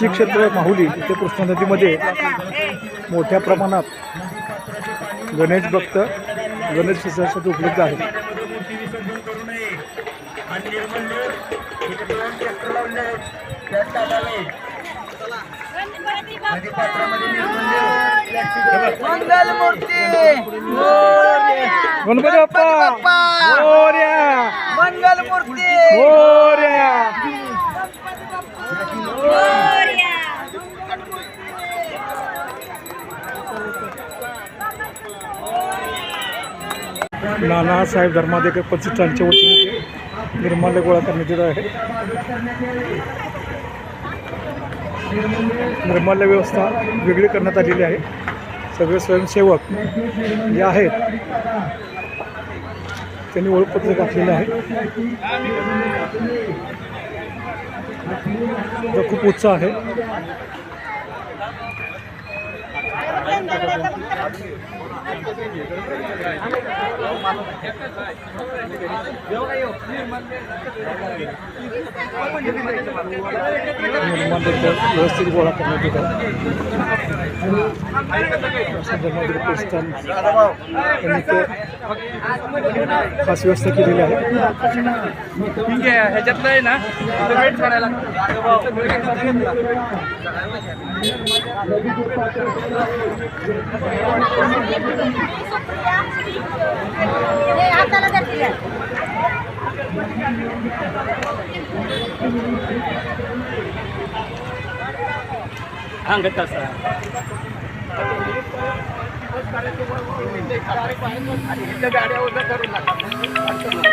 श्री क्षेत्र माहुली इथे कृष्णा नदीमध्ये मोठ्या प्रमाणात गणेश भक्त गणेश विसर्जनासाठी उपलब्ध आहेत. मंगल मूर्ती गणपती बाप्पा! बाप्पा! मोरया! मंगल मूर्ती नानासाहेब धर्माधिकारी प्रतिष्ठानच्या वतीने निर्माल्य गोळा करण्यात येत आहे. निर्माल्य व्यवस्था वेगळी करण्यात आलेली आहे. सगळे स्वयंसेवक जे आहेत त्यांनी ओळखपत्र घातलेलं आहे. तो खूप उत्साह आहे. व्यवस्थित गोळा करण्यात येतात आहे खास व्यवस्था केलेली आहे ठीक आहे ह्याच्यातलं आहे ना वेट करायला सांगत तसा गाड्या करू नका